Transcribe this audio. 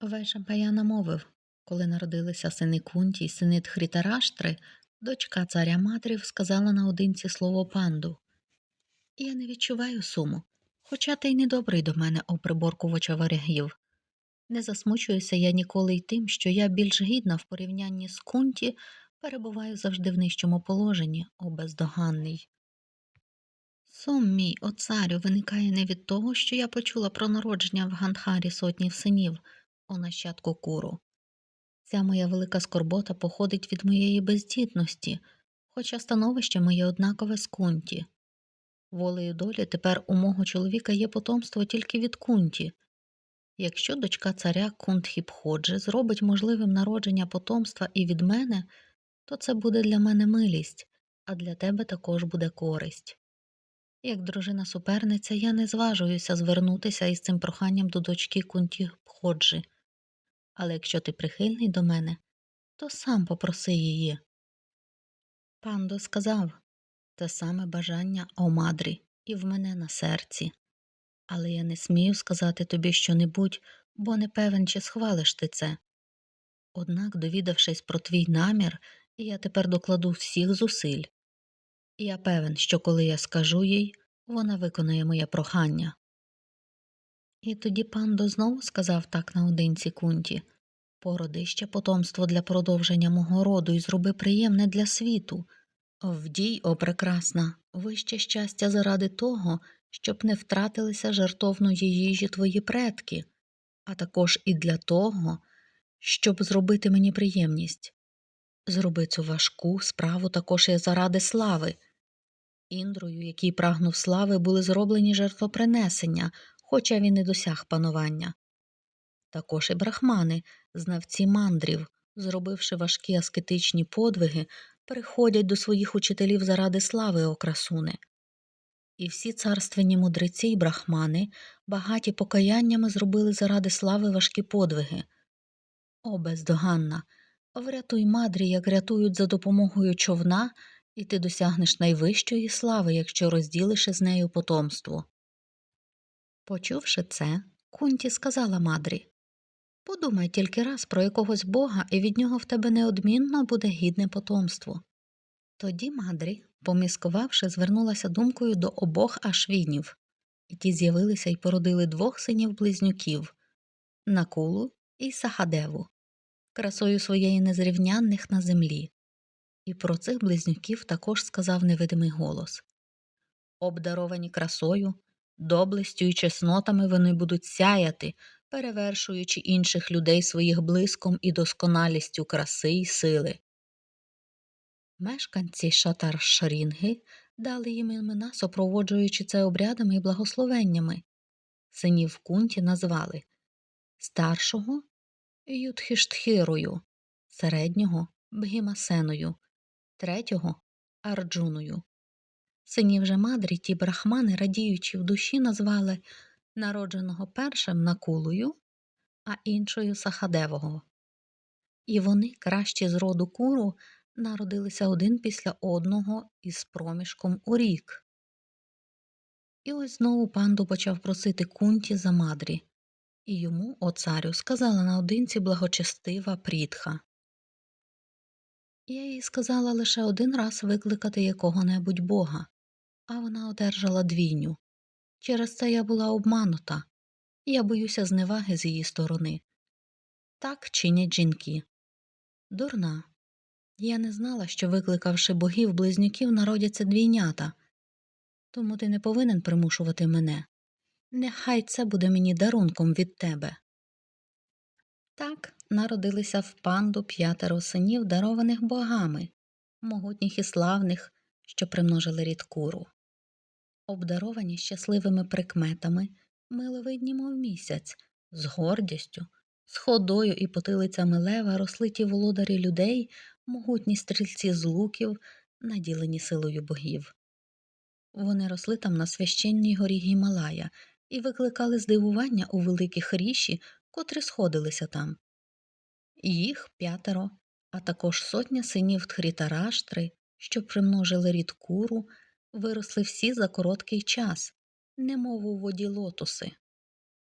Вайшампаяна мовив, коли народилися сини Кунті й сини Тхрітараштри, дочка царя Мадрів сказала наодинці слово панду. Я не відчуваю суму, хоча ти й недобрий до мене, о приборкувача варягів. Не засмучуюся я ніколи й тим, що я більш гідна в порівнянні з Кунті, перебуваю завжди в нижчому положенні, о бездоганний. Сум мій, о царю, виникає не від того, що я почула про народження в Гандхарі сотні синів, о нащадку куру. Ця моя велика скорбота походить від моєї бездітності, хоча становище моє однакове з кунті. Волею долі тепер у мого чоловіка є потомство тільки від кунті. Якщо дочка царя Кунтхіпходжи зробить можливим народження потомства і від мене, то це буде для мене милість, а для тебе також буде користь. Як дружина суперниця, я не зважуюся звернутися із цим проханням до дочки Кунтхіпходжи. Але якщо ти прихильний до мене, то сам попроси її. Пандо сказав те саме бажання о мадрі і в мене на серці. Але я не смію сказати тобі що-небудь, бо не певен, чи схвалиш ти це. Однак, довідавшись про твій намір, я тепер докладу всіх зусиль. Я певен, що коли я скажу їй, вона виконає моє прохання. І тоді пандо знову сказав так наодинці кунті Породи ще потомство для продовження мого роду і зроби приємне для світу. Вдій, о прекрасна, вище щастя заради того, щоб не втратилися жертовної їжі твої предки, а також і для того, щоб зробити мені приємність. Зроби цю важку справу також і заради слави. Індрою, який прагнув слави, були зроблені жертвопринесення, хоча він не досяг панування. Також і брахмани, знавці мандрів, зробивши важкі аскетичні подвиги, приходять до своїх учителів заради слави окрасуни. І всі царственні мудреці й брахмани, багаті покаяннями зробили заради слави важкі подвиги. О, бездоганна! Врятуй мадрі, як рятують за допомогою човна, і ти досягнеш найвищої слави, якщо розділиш із нею потомство. Почувши це, Кунті сказала мадрі Подумай тільки раз про якогось бога, і від нього в тебе неодмінно буде гідне потомство. Тоді мадрі, поміскувавши, звернулася думкою до обох ашвінів, і ті з'явилися і породили двох синів близнюків Накулу і Сахадеву, красою своєї незрівнянних на землі. І про цих близнюків також сказав невидимий голос Обдаровані красою, доблестю і чеснотами вони будуть сяяти, перевершуючи інших людей своїх блиском і досконалістю краси й сили. Мешканці шатар Шарінги дали їм імена, супроводжуючи це обрядами і благословеннями. Синів кунті назвали старшого Юдхіштхирою, середнього Бгімасеною, третього Арджуною. Синів же мадрі ті брахмани, радіючи в душі, назвали народженого першим Накулою, а іншою Сахадевого. І вони, кращі з роду куру, народилися один після одного із проміжком у рік. І ось знову панду почав просити кунті за мадрі, і йому, о царю, сказала наодинці благочестива прітха. Я їй сказала лише один раз викликати якого-небудь бога, а вона одержала двійню. Через це я була обманута, я боюся зневаги з її сторони. Так чинять жінки. Дурна. Я не знала, що, викликавши богів близнюків, народяться двійнята, тому ти не повинен примушувати мене. Нехай це буде мені дарунком від тебе. Так народилися в панду п'ятеро синів, дарованих богами, могутніх і славних, що примножили рід куру. Обдаровані щасливими прикметами, миловидні, мов місяць, з гордістю, з ходою і потилицями лева росли ті володарі людей, могутні стрільці з луків, наділені силою богів. Вони росли там на священній горі Гімалая і викликали здивування у великих ріші, котрі сходилися там. Їх п'ятеро, а також сотня синів Тхрітараштри, що примножили рід куру, виросли всі за короткий час, немов у воді лотоси.